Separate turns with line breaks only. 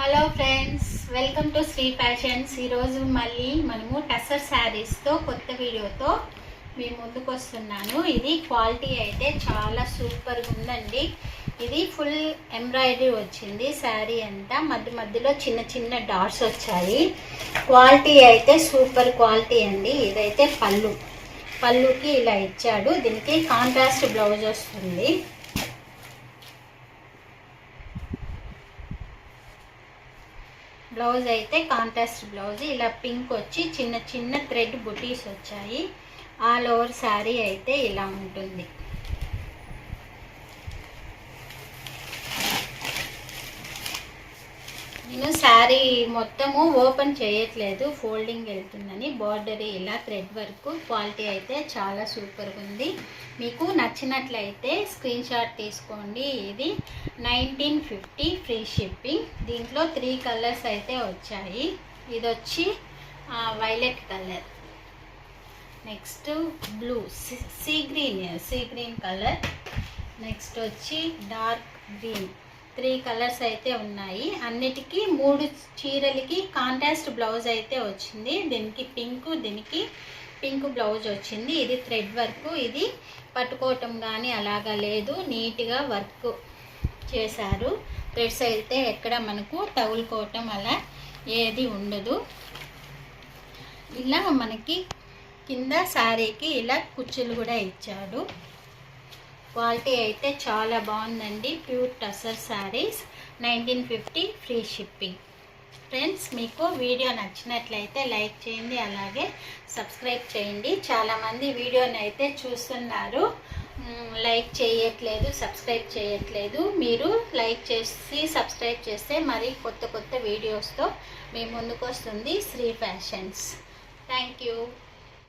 Hello friends welcome to Sri fashions ఈరోజు మళ్ళీ మనము టసర్ శారీస్తో కొత్త వీడియోతో మీ ముందుకు వస్తున్నాను. ఇది క్వాలిటీ అయితే చాలా సూపర్గా ఉందండి. ఇది ఫుల్ ఎంబ్రాయిడరీ వచ్చింది. శారీ అంతా మధ్య మధ్యలో చిన్న చిన్న డాట్స్ వచ్చాయి. క్వాలిటీ అయితే సూపర్ క్వాలిటీ అండి. ఇదైతే పళ్ళు. పళ్ళుకి ఇలా ఇచ్చాడు. దీనికి కాంట్రాస్ట్ బ్లౌజ్ వస్తుంది. బ్లౌజ్ అయితే కాంట్రాస్ట్ బ్లౌజ్. ఇలా పింక్ వచ్చి చిన్న చిన్న థ్రెడ్ బుటీస్ వచ్చాయి. ఆల్ ఓవర్ శారీ అయితే ఇలా ఉంటుంది. నేను శారీ మొత్తము ఓపెన్ చేయట్లేదు. ఫోల్డింగ్ వెళ్తుందని బార్డర్ ఇలా థ్రెడ్ వర్క్ క్వాలిటీ అయితే చాలా సూపర్గా ఉంది. మీకు నచ్చినట్లయితే స్క్రీన్ షాట్ తీసుకోండి. ఇది నైన్టీన్ ఫిఫ్టీ ఫ్రీ షిప్పింగ్. దీంట్లో త్రీ కలర్స్ అయితే వచ్చాయి. ఇది వచ్చి violet colour. Next blue sea green sea green colour. Next వచ్చి డార్క్ గ్రీన్. త్రీ కలర్స్ అయితే ఉన్నాయి. అన్నిటికీ మూడు చీరలకి కాంట్రాస్ట్ బ్లౌజ్ అయితే వచ్చింది. దీనికి పింక్ దీనికి పింక్ బ్లౌజ్ వచ్చింది. ఇది థ్రెడ్ వర్క్. ఇది పట్టుకోవటం కానీ అలాగా లేదు. నీట్గా వర్క్ చేశారు. థ్రెడ్స్ అయితే ఎక్కడ మనకు తగులుకోవటం అలా ఏది ఉండదు. ఇలా మనకి కింద శారీకి ఇలా కుచ్చులు కూడా ఇచ్చాడు. క్వాలిటీ అయితే చాలా బాగుందండి. Pure tussar saris nineteen fifty free shipping friends మీకు వీడియో నచ్చినట్లయితే లైక్ చేయండి అలాగే సబ్స్క్రైబ్ చేయండి. చాలామంది వీడియోని అయితే చూస్తున్నారు. లైక్ చేయట్లేదు సబ్స్క్రైబ్ చేయట్లేదు. మీరు లైక్ చేసి సబ్స్క్రైబ్ చేస్తే మరి కొత్త కొత్త వీడియోస్తో మీ ముందుకు వస్తుంది శ్రీ ఫ్యాషన్స్. Thank you